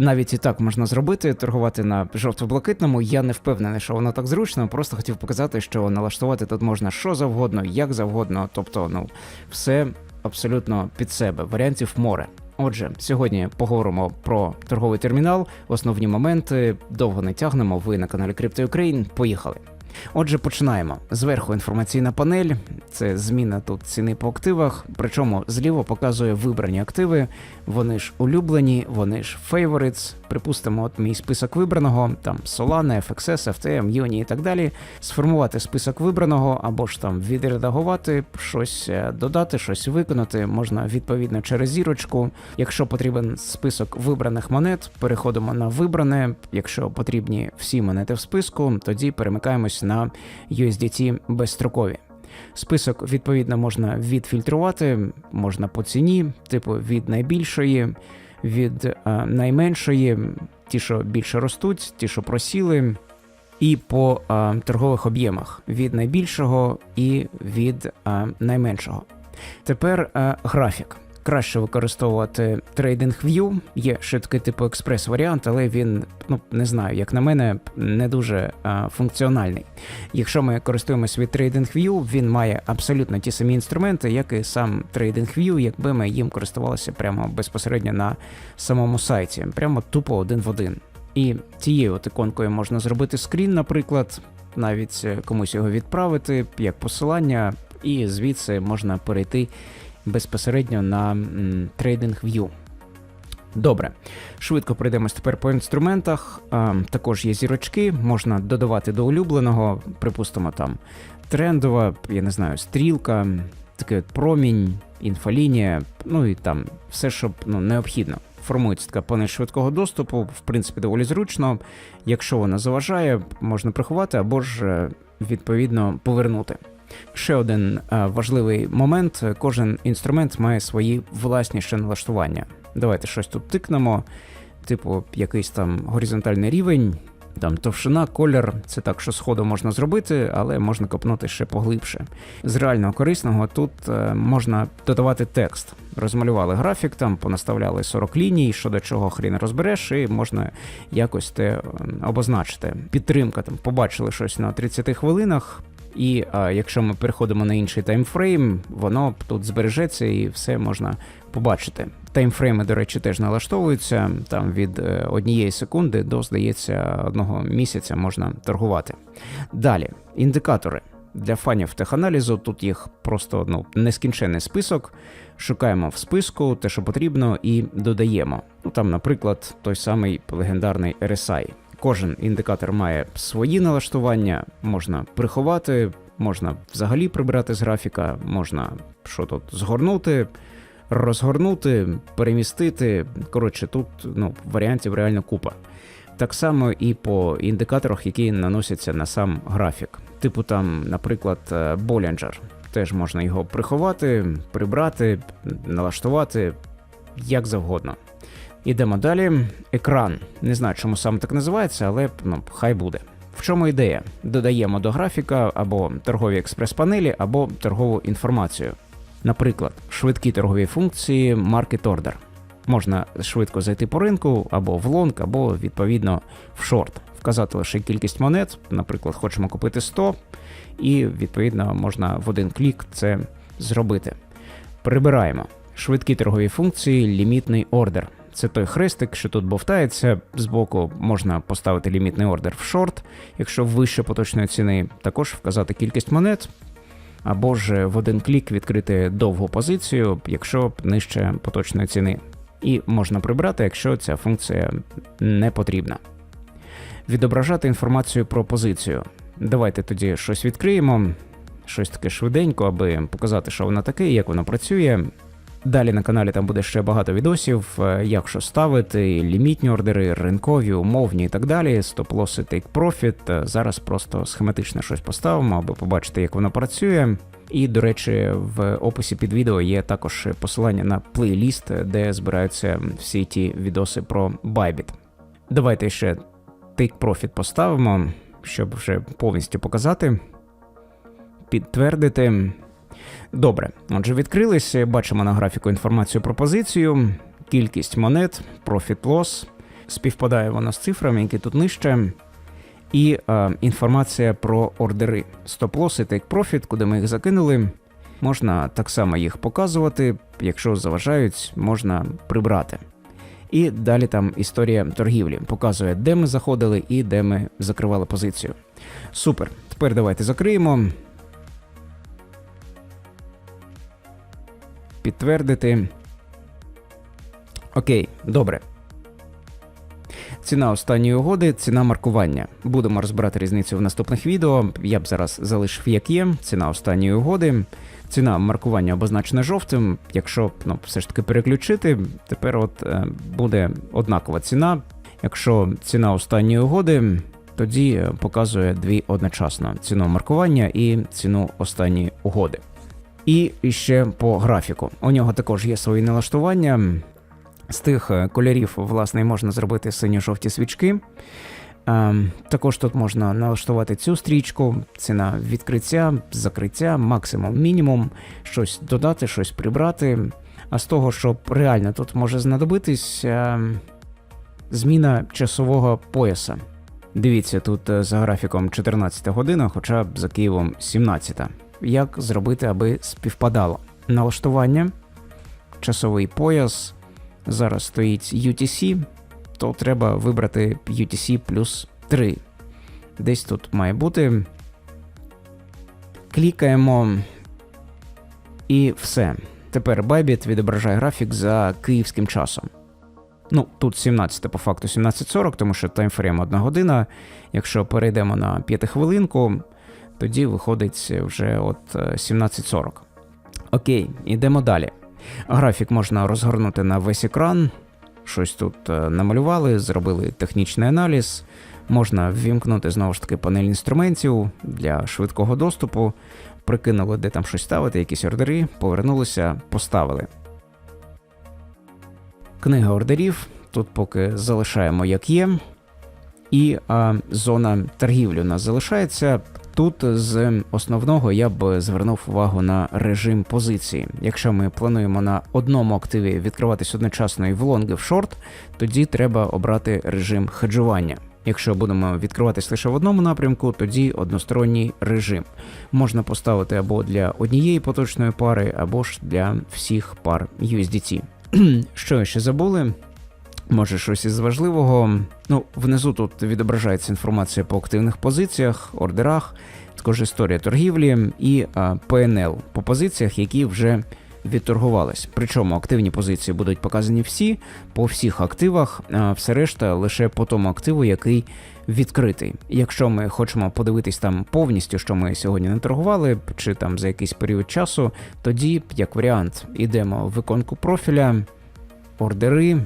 Навіть і так можна зробити, торгувати на жовто-блакитному. Я не впевнений, що воно так зручно. Просто хотів показати, що налаштувати тут можна що завгодно, як завгодно. Тобто, ну все абсолютно під себе. Варіантів море. Отже, сьогодні поговоримо про торговий термінал, основні моменти. Довго не тягнемо. Ви на каналі Crypto Ukraine. Поїхали. Отже, починаємо. Зверху інформаційна панель, це зміна тут ціни по активах. Причому зліво показує вибрані активи. Вони ж улюблені, вони ж favorites. Припустимо, от мій список вибраного, там Solana, FXS, FTM, Yoni і так далі. Сформувати список вибраного або ж там відредагувати, щось е, додати, щось виконати. Можна відповідно через зірочку. Якщо потрібен список вибраних монет, переходимо на вибране. Якщо потрібні всі монети в списку, тоді перемикаємось на USDT безстрокові. Список відповідно можна відфільтрувати, можна по ціні, типу від найбільшої, від е, найменшої, ті, що більше ростуть, ті, що просіли, і по е, торгових об'ємах від найбільшого і від е, найменшого. Тепер графік. Краще використовувати TradingView. Є такий типу експрес-варіант, але він, ну не знаю, як на мене, не дуже а, функціональний. Якщо ми користуємось від TradingView, він має абсолютно ті самі інструменти, як і сам TradingView, якби ми їм користувалися прямо безпосередньо на самому сайті, прямо тупо один в один. І тією от іконкою можна зробити скрін, наприклад, навіть е, комусь його відправити як посилання, і звідси можна перейти безпосередньо на TradingView. Добре, швидко пройдемось тепер по інструментах. Також є зірочки, можна додавати до улюбленого, припустимо, там трендова, я не знаю, стрілка, такий от промінь, інфолінія, ну і там все, що ну, необхідно. Формується така панель швидкого доступу, в принципі, доволі зручно. Якщо вона заважає, можна приховати або ж е, відповідно повернути. Ще один е, важливий момент: кожен інструмент має свої власні ще налаштування. Давайте щось тут тикнемо, типу якийсь там горизонтальний рівень, там товщина, колір. Це так, що сходу можна зробити, але можна копнути ще поглибше. З реального корисного тут е, можна додавати текст. Розмалювали графік, там понаставляли 40 ліній, що до чого хрін розбереш, і можна якось те обозначити. Підтримка там побачили щось на 30 хвилинах. І а, якщо ми переходимо на інший таймфрейм, воно тут збережеться і все можна побачити. Таймфрейми, до речі, теж налаштовуються. Там від е, однієї секунди до, здається, одного місяця можна торгувати. Далі, індикатори. Для фанів теханалізу тут їх просто ну, нескінчений список. Шукаємо в списку те, що потрібно, і додаємо. Ну там, наприклад, той самий легендарний RSI. Кожен індикатор має свої налаштування, можна приховати, можна взагалі прибрати з графіка, можна що тут згорнути, розгорнути, перемістити. Коротше, тут ну, варіантів реально купа. Так само і по індикаторах, які наносяться на сам графік. Типу там, наприклад, Bollinger. Теж можна його приховати, прибрати, налаштувати як завгодно. Ідемо далі. Екран. Не знаю, чому саме так називається, але ну, хай буде. В чому ідея? Додаємо до графіка або торгові експрес-панелі, або торгову інформацію. Наприклад, швидкі торгові функції Market Order. Можна швидко зайти по ринку, або в лонг, або відповідно в шорт. Вказати лише кількість монет, наприклад, хочемо купити 100, і відповідно можна в один клік це зробити. Прибираємо швидкі торгові функції, лімітний ордер. Це той хрестик, що тут бовтається. Збоку можна поставити лімітний ордер в шорт, якщо вище поточної ціни, також вказати кількість монет, або ж в один клік відкрити довгу позицію, якщо нижче поточної ціни. І можна прибрати, якщо ця функція не потрібна. Відображати інформацію про позицію. Давайте тоді щось відкриємо, щось таке швиденько, аби показати, що воно таке, як воно працює. Далі на каналі там буде ще багато відосів, е, як що ставити, лімітні ордери, ринкові, умовні і так далі, стоп-лоси. Е, Зараз просто схематично щось поставимо, аби побачити, як воно працює. І, до речі, в описі під відео є також посилання на плейліст, де збираються всі ті відоси про Bybit. Давайте ще profit поставимо, щоб вже повністю показати, підтвердити. Добре, отже, відкрились, бачимо на графіку інформацію про позицію, кількість монет, профіт лос, співпадає воно з цифрами, які тут нижче. І е, інформація про ордери. Стоп-лоси, take-profit, куди ми їх закинули. Можна так само їх показувати, якщо заважають, можна прибрати. І далі там історія торгівлі показує, де ми заходили і де ми закривали позицію. Супер. Тепер давайте закриємо. Підтвердити. Окей, добре. Ціна останньої угоди, ціна маркування. Будемо розбирати різницю в наступних відео. Я б зараз залишив як є. Ціна останньої угоди. Ціна маркування обозначена жовтим. Якщо ну, все ж таки переключити, тепер от е, буде однакова ціна. Якщо ціна останньої угоди, тоді показує дві одночасно: ціну маркування і ціну останньої угоди. І ще по графіку. У нього також є свої налаштування. З тих е, кольорів, власне, можна зробити синьо-жовті свічки. Е, Також тут можна налаштувати цю стрічку, ціна відкриття, закриття, максимум, мінімум, щось додати, щось прибрати. А з того, що реально тут може знадобитись е, зміна часового пояса. Дивіться, тут е, за графіком 14 година, хоча за Києвом 17. Як зробити, аби співпадало? Налаштування, часовий пояс. Зараз стоїть UTC, то треба вибрати UTC плюс 3. Десь тут має бути. Клікаємо. І все. Тепер Bybit відображає графік за київським часом. Ну, тут 17 по факту 17.40, тому що таймфрейм 1 година. Якщо перейдемо на 5 хвилинку, тоді виходить вже от е, 17.40. Окей, ідемо далі. Графік можна розгорнути на весь екран. Щось тут е, намалювали, зробили технічний аналіз. Можна ввімкнути знову ж таки панель інструментів для швидкого доступу. Прикинули, де там щось ставити, якісь ордери, повернулися, поставили. Книга ордерів. Тут поки залишаємо як є. І а, зона торгівлі у нас залишається. Тут з основного я б звернув увагу на режим позиції. Якщо ми плануємо на одному активі відкриватись одночасно і в лонг, і в шорт, тоді треба обрати режим хеджування. Якщо будемо відкриватись лише в одному напрямку, тоді односторонній режим. Можна поставити або для однієї поточної пари, або ж для всіх пар USDT. Що ще забули? Може, щось із важливого. Ну, внизу тут відображається інформація по активних позиціях, ордерах, також історія торгівлі і PNL по позиціях, які вже відторгувались. Причому активні позиції будуть показані всі по всіх активах, а все решта лише по тому активу, який відкритий. Якщо ми хочемо подивитись там повністю, що ми сьогодні не торгували, чи там за якийсь період часу, тоді, як варіант, йдемо в іконку профіля, ордери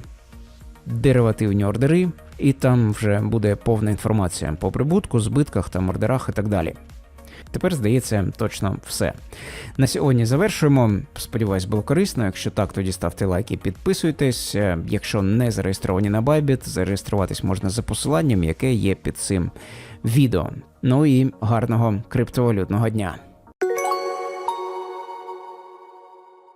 деривативні ордери, і там вже буде повна інформація по прибутку, збитках, там ордерах і так далі. Тепер, здається, точно все. На сьогодні завершуємо. Сподіваюсь, було корисно. Якщо так, тоді ставте лайки, підписуйтесь. Е, Якщо не зареєстровані на Bybit, зареєструватись можна за посиланням, яке є під цим відео. Ну і гарного криптовалютного дня.